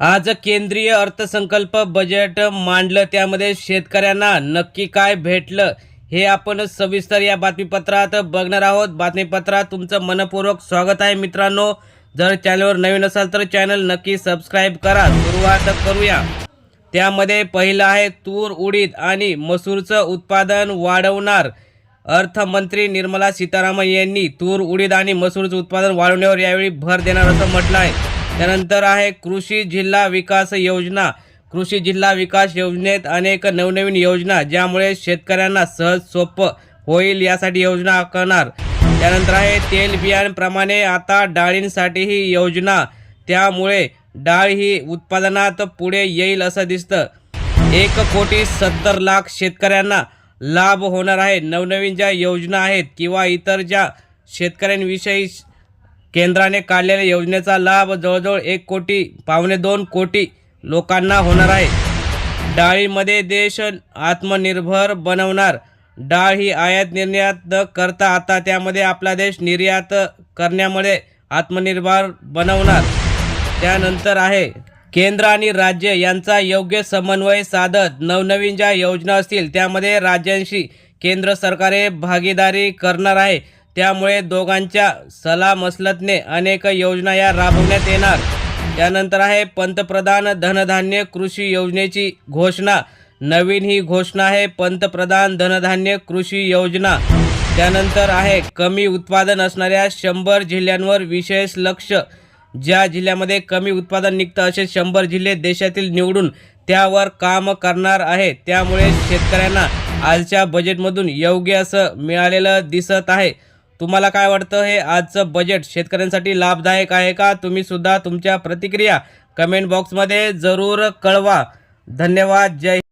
आज केंद्रीय अर्थसंकल्प बजेट मांडलं त्यामध्ये शेतकऱ्यांना नक्की काय भेटलं हे आपण सविस्तर या बातमीपत्रात बघणार आहोत. बातमीपत्रात तुमचं मनपूर्वक स्वागत आहे मित्रांनो. जर चॅनलवर नवीन असाल तर चॅनल नक्की सबस्क्राईब करा. सुरुवात करूया. त्यामध्ये पहिलं आहे तूर उडीद आणि मसूरचं उत्पादन वाढवणार. अर्थमंत्री निर्मला सीतारामन यांनी तूर उडीद आणि मसूरचं उत्पादन वाढवण्यावर यावेळी भर देणार असं म्हटलं आहे. त्यानंतर आहे कृषी जिल्हा विकास योजना. कृषी जिल्हा विकास योजनेत अनेक नवनवीन योजना ज्यामुळे शेतकऱ्यांना सहज सोपं होईल यासाठी योजना आखणार त्यानंतर आहे तेल बियांप्रमाणे आता डाळींसाठीही योजना. त्यामुळे डाळ ही उत्पादनात पुढे येईल असं दिसतं. एक कोटी सत्तर लाख शेतकऱ्यांना लाभ होणार आहे. नवनवीन ज्या योजना आहेत किंवा इतर ज्या शेतकऱ्यांविषयी केंद्राने काढलेल्या योजनेचा लाभ जवळजवळ एक कोटी पावणे दोन कोटी लोकांना होणार आहे. डाळीमध्ये देश आत्मनिर्भर बनवणार. डाळ ही आयात निर्यात न करता आता त्यामध्ये आपला देश निर्यात करण्यामध्ये आत्मनिर्भर बनवणार. त्यानंतर आहे केंद्र आणि राज्य यांचा योग्य समन्वय साधत नवनवीन ज्या योजना असतील त्यामध्ये राज्यांशी केंद्र सरकारे भागीदारी करणार आहे. त्यामुळे दोघांच्या सलामसलतने अनेक योजना या राबवण्यात येणार. त्यानंतर आहे पंतप्रधान धनधान्य कृषी योजनेची घोषणा. नवीन ही घोषणा आहे पंतप्रधान धनधान्य कृषी योजना. त्यानंतर आहे कमी उत्पादन असणाऱ्या शंभर जिल्ह्यांवर विशेष लक्ष. ज्या जिल्ह्यामध्ये कमी उत्पादन निघतं असे शंभर जिल्हे देशातील निवडून त्यावर काम करणार आहे. त्यामुळे शेतकऱ्यांना आजच्या बजेटमधून योग्य असं मिळालेलं दिसत आहे. तुम्हाला काय वाटतं? हे आजचं बजेट शेतकऱ्यांसाठी लाभदायक आहे का? तुम्ही सुद्धा तुमच्या प्रतिक्रिया कमेंट बॉक्समध्ये जरूर कळवा. धन्यवाद. जय